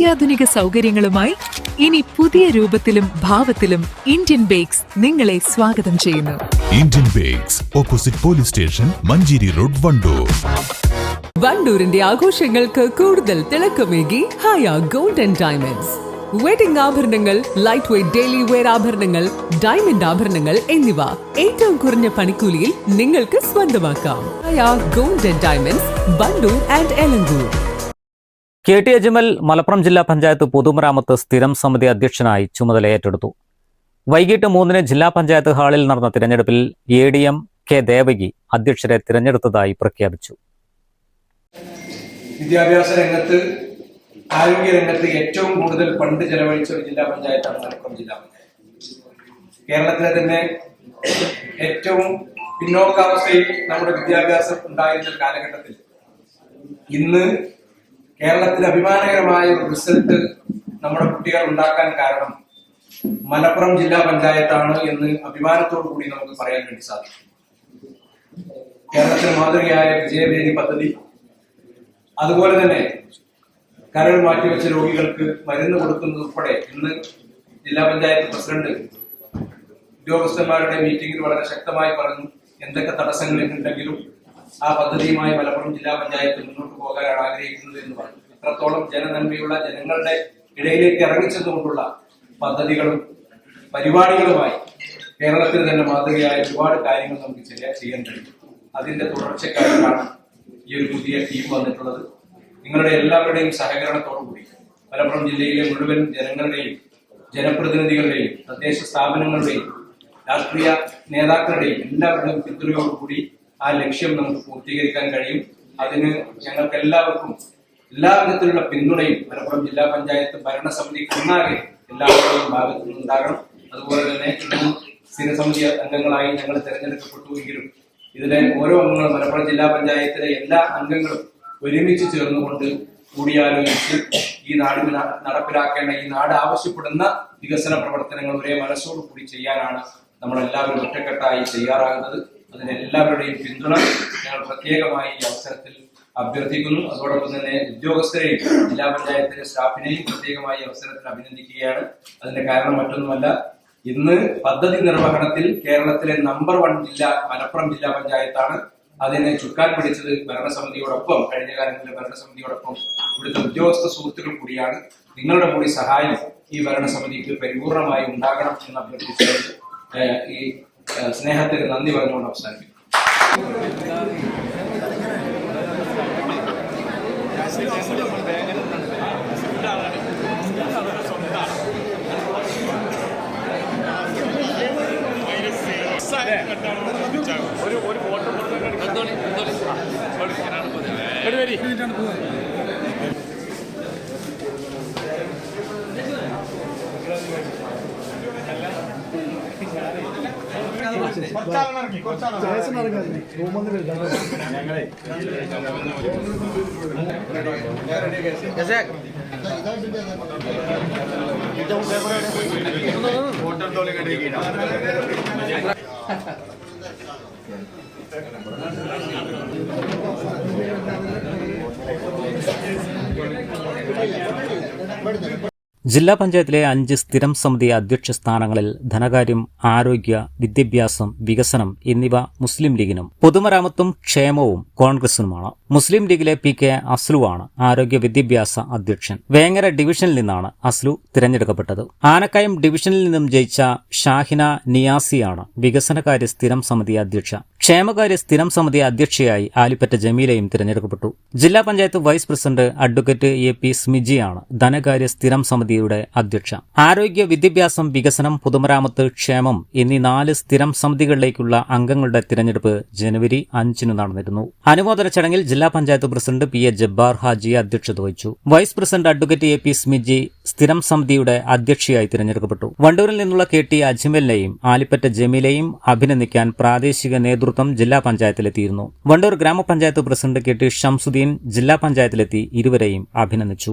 അത്യാധുനിക സൗകര്യങ്ങളുമായി ഇനി പുതിയ രൂപത്തിലും ഭാവത്തിലും ഇന്ത്യൻ ബേക്സ് നിങ്ങളെ സ്വാഗതം ചെയ്യുന്നു. Indian Bakes opposite police station Manjeri road Wandoor. വണ്ടൂരിന്റെ ആഘോഷങ്ങൾക്ക് കൂടുതൽ തിളക്കമേകി Haya gold and diamonds. Wedding ആഭരണങ്ങൾ ലൈറ്റ് വെയ്റ്റ് ഡെയിലി വെയർ ആഭരണങ്ങൾ ഡയമണ്ട് ആഭരണങ്ങൾ എന്നിവ ഏറ്റവും കുറഞ്ഞ പണിക്കൂലിയിൽ നിങ്ങൾക്ക് സ്വന്തമാക്കാം. Haya gold and diamonds Wandoor and Elankur. K T Ajmal Malappuram ജില്ലാ പഞ്ചായത്ത് പൊതുമരാമത്ത് സ്ഥിരം സമിതി അധ്യക്ഷനായി ചുമതല ഏറ്റെടുത്തു. വൈകിട്ട് മൂന്നിന് ജില്ലാ പഞ്ചായത്ത് ഹാളിൽ നടന്ന തിരഞ്ഞെടുപ്പിൽ A D M K Devaki അധ്യക്ഷരെ തിരഞ്ഞെടുത്തതായി പ്രഖ്യാപിച്ചു. വിദ്യാഭ്യാസ രംഗത്ത് ആരോഗ്യ രംഗത്ത് ഏറ്റവും കൂടുതൽ ഫണ്ട് ചെലവഴിച്ച ഒരു ജില്ലാ പഞ്ചായത്താണ് മലപ്പുറം ജില്ലാ പഞ്ചായത്ത്. കേരളത്തിലെ തന്നെ ഏറ്റവും പിന്നോക്കാവസ്ഥയിൽ നമ്മുടെ വിദ്യാഭ്യാസം ഉണ്ടായിരുന്ന കാലഘട്ടത്തിൽ ഇന്ന് കേരളത്തിൽ അഭിമാനകരമായ റിസൾട്ട് നമ്മുടെ കുട്ടികൾ ഉണ്ടാക്കാൻ കാരണം മലപ്പുറം ജില്ലാ പഞ്ചായത്താണ് എന്ന് അഭിമാനത്തോടു കൂടി നമുക്ക് പറയാൻ വേണ്ടി സാധിക്കും. കേരളത്തിന് മാതൃകയായ വിജയവേദി പദ്ധതി. അതുപോലെ തന്നെ കരൾ മാറ്റിവെച്ച രോഗികൾക്ക് മരുന്ന് കൊടുക്കുന്നത് ഉൾപ്പെടെ ഇന്ന് ജില്ലാ പഞ്ചായത്ത് പ്രസിഡന്റ് ഉദ്യോഗസ്ഥന്മാരുടെ മീറ്റിംഗിൽ വളരെ ശക്തമായി പറഞ്ഞു എന്തൊക്കെ തടസ്സങ്ങൾ ഉണ്ടെങ്കിലും ആ പദ്ധതിയുമായി മലപ്പുറം ജില്ലാ പഞ്ചായത്ത് മുന്നോട്ട് പോകാനാണ് ആഗ്രഹിക്കുന്നത് എന്ന് പറഞ്ഞു. ഇത്രത്തോളം ജനനന്മയുള്ള ജനങ്ങളുടെ ഇടയിലേക്ക് ഇറങ്ങിച്ചതുകൊണ്ടുള്ള പദ്ധതികളും പരിപാടികളുമായി കേരളത്തിൽ തന്നെ മാതൃകയായ ഒരുപാട് കാര്യങ്ങൾ നമുക്ക് ചെയ്യാൻ ചെയ്യാൻ കഴിയും. അതിന്റെ തുടർച്ചക്കാരാണ് ഈ ഒരു പുതിയ ടീം വന്നിട്ടുള്ളത്. നിങ്ങളുടെ എല്ലാവരുടെയും സഹകരണത്തോടു കൂടി മലപ്പുറം ജില്ലയിലെ മുഴുവൻ ജനങ്ങളുടെയും ജനപ്രതിനിധികളുടെയും തദ്ദേശ സ്ഥാപനങ്ങളുടെയും രാഷ്ട്രീയ നേതാക്കളുടെയും എല്ലാവരുടെയും പിന്തുണയോടുകൂടി ആ ലക്ഷ്യം നമുക്ക് പൂർത്തീകരിക്കാൻ കഴിയും. അതിന് ഞങ്ങൾക്ക് എല്ലാവർക്കും എല്ലാ വിധത്തിലുള്ള പിന്തുണയും മലപ്പുറം ജില്ലാ പഞ്ചായത്ത് ഭരണസമിതി കണ്ണാകെ എല്ലാവരുടെയും ഭാഗത്തു നിന്നുണ്ടാകണം അതുപോലെ തന്നെ സ്ഥിരസമിതി അംഗങ്ങളായി ഞങ്ങൾ തെരഞ്ഞെടുക്കപ്പെട്ടുവെങ്കിലും ഇതിലെ ഓരോ അംഗങ്ങളും മലപ്പുറം ജില്ലാ പഞ്ചായത്തിലെ എല്ലാ അംഗങ്ങളും ഒരുമിച്ച് ചേർന്നുകൊണ്ട് കൂടിയാലോചിച്ച് ഈ നാട് നടപ്പിലാക്കേണ്ട ഈ നാട് ആവശ്യപ്പെടുന്ന വികസന പ്രവർത്തനങ്ങൾ ഒരേ മനസ്സോടു കൂടി ചെയ്യാനാണ് നമ്മളെല്ലാവരും ഒറ്റക്കെട്ടായി തയ്യാറാകുന്നത്. അതിന് എല്ലാവരുടെയും പിന്തുണ ഞങ്ങൾ പ്രത്യേകമായി ഈ അവസരത്തിൽ അഭ്യർത്ഥിക്കുന്നു. അതോടൊപ്പം തന്നെ ഉദ്യോഗസ്ഥരെയും ജില്ലാ പഞ്ചായത്തിലെ സ്റ്റാഫിനെയും പ്രത്യേകമായി അവസരത്തിൽ അഭിനന്ദിക്കുകയാണ്. അതിന്റെ കാരണം മറ്റൊന്നുമല്ല ഇന്ന് പദ്ധതി നിർവഹണത്തിൽ കേരളത്തിലെ നമ്പർ വൺ ജില്ല മലപ്പുറം ജില്ലാ പഞ്ചായത്താണ് അതിനെ ചുക്കാൻ പിടിച്ചത് ഭരണസമിതിയോടൊപ്പം കഴിഞ്ഞ കാലങ്ങളിലെ ഭരണസമിതിയോടൊപ്പം ഇവിടുത്തെ ഉദ്യോഗസ്ഥ സുഹൃത്തുക്കൾ കൂടിയാണ്. നിങ്ങളുടെ കൂടി സഹായം ഈ ഭരണസമിതിക്ക് പരിപൂർണമായി ഉണ്ടാകണം എന്ന് അഭ്യർത്ഥിച്ചുകൊണ്ട് ഈ സ്നേഹത്തിന് നന്ദി പറഞ്ഞുകൊണ്ട് അവസാനിപ്പിക്കും വയസ്സുണ്ടാകും റൂമൊന്നും ജില്ലാ പഞ്ചായത്തിലെ അഞ്ച് സ്ഥിരം സമിതി അധ്യക്ഷ സ്ഥാനങ്ങളിൽ ധനകാര്യം ആരോഗ്യ വിദ്യാഭ്യാസം വികസനം എന്നിവ മുസ്ലിം ലീഗിനും പൊതുമരാമത്തും ക്ഷേമവും കോൺഗ്രസിനുമാണ്. മുസ്ലിം ലീഗിലെ പി കെ അസ്ലുവാണ് ആരോഗ്യ വിദ്യാഭ്യാസ അധ്യക്ഷൻ. വേങ്ങര ഡിവിഷനിൽ നിന്നാണ് അസ്ലു തിരഞ്ഞെടുക്കപ്പെട്ടത്. ആനക്കയം ഡിവിഷനിൽ നിന്നും ജയിച്ച ഷാഹിന നിയാസിയാണ് വികസനകാര്യ സ്ഥിരം സമിതി അധ്യക്ഷ. ക്ഷേമകാര്യ സ്ഥിരം സമിതി അധ്യക്ഷയായി ആലിപ്പറ്റ ജമീലയും തിരഞ്ഞെടുക്കപ്പെട്ടു. ജില്ലാ panchayat vice president advocate A P സ്മിജിയാണ് ധനകാര്യ സ്ഥിരം സമിതിയുടെ അധ്യക്ഷ. ആരോഗ്യ വിദ്യാഭ്യാസം വികസനം പൊതുമരാമത്ത് ക്ഷേമം എന്നീ നാല് സ്ഥിരം സമിതികളിലേക്കുള്ള അംഗങ്ങളുടെ തിരഞ്ഞെടുപ്പ് ജനുവരി അഞ്ചിന് നടന്നിരുന്നു. അനുമോദന ചടങ്ങിൽ ജില്ലാ panchayat president P A Jabbar Haji അധ്യക്ഷത വഹിച്ചു. Vice president advocate A P Smiji സ്ഥിരം സമിതിയുടെ അധ്യക്ഷയായി തിരഞ്ഞെടുക്കപ്പെട്ടു. വണ്ടൂരിൽ നിന്നുള്ള കെ ടി അജ്മലിനെയും ആലിപ്പറ്റ ജമീലയും അഭിനന്ദിക്കാൻ പ്രാദേശിക നേതൃത്വം ജില്ലാ പഞ്ചായത്തിലെത്തിയിരുന്നു. വണ്ടൂർ ഗ്രാമപഞ്ചായത്ത് പ്രസിഡന്റ് കെ ടി ഷംസുദ്ദീൻ ജില്ലാ പഞ്ചായത്തിലെത്തി ഇരുവരെയും അഭിനന്ദിച്ചു.